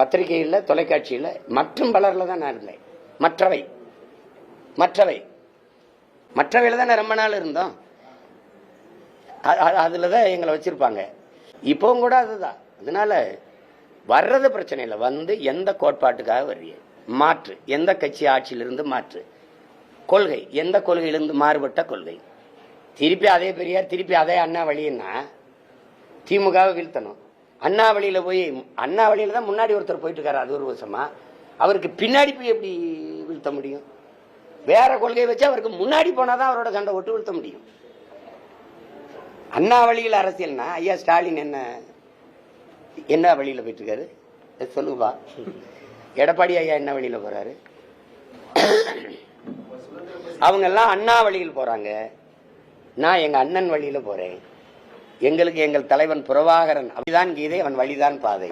பத்திரிகையில் தொலைக்காட்சியில் மற்றும் பலரில் தான் நான் இருந்தேன். மற்றவை. மற்றவை. மற்றவையில் தான் ரொம்ப நாள் இருந்தோம். அதில் தான் எங்களை வச்சுருப்பாங்க. இப்போவும் கூட அதுதான். அதனால வர்றது பிரச்சனை இல்லை. வந்து எந்த கோட்பாட்டுக்காக வர்றீங்க? மாற்று. எந்த கட்சி ஆட்சியிலிருந்து மாற்று? கொள்கை. எந்த கொள்கையிலிருந்து மாறுபட்ட கொள்கை? திருப்பி அதே பெரியார் திருப்பி அதே அண்ணா வழின்னா திமுகவை வீழ்த்தணும். அண்ணாவளியில போய் அண்ணாவளியில தான் முன்னாடி ஒருத்தர் போயிட்டு இருக்காரு அது ஒரு வருஷமா. அவருக்கு பின்னாடி போய் எப்படி வீழ்த்த முடியும்? வேற கொள்கையை வச்சு அவருக்கு முன்னாடி போனாதான் அவரோட சண்டை ஒட்டு வீழ்த்த முடியும். அண்ணா வழியில் அரசியல்னா ஐயா ஸ்டாலின் என்ன என்ன வழியில் போயிட்டு இருக்காரு சொல்லுங்கப்பா. எடப்பாடி ஐயா என்ன வழியில் போறாரு? அவங்க எல்லாம் அண்ணா வழியில் போறாங்க. நான் எங்க அண்ணன் வழியில போறேன். எங்களுக்கு எங்கள் தலைவன் புறவாகரன். அப்படிதான் கீதை அவன் வழிதான் பாதை.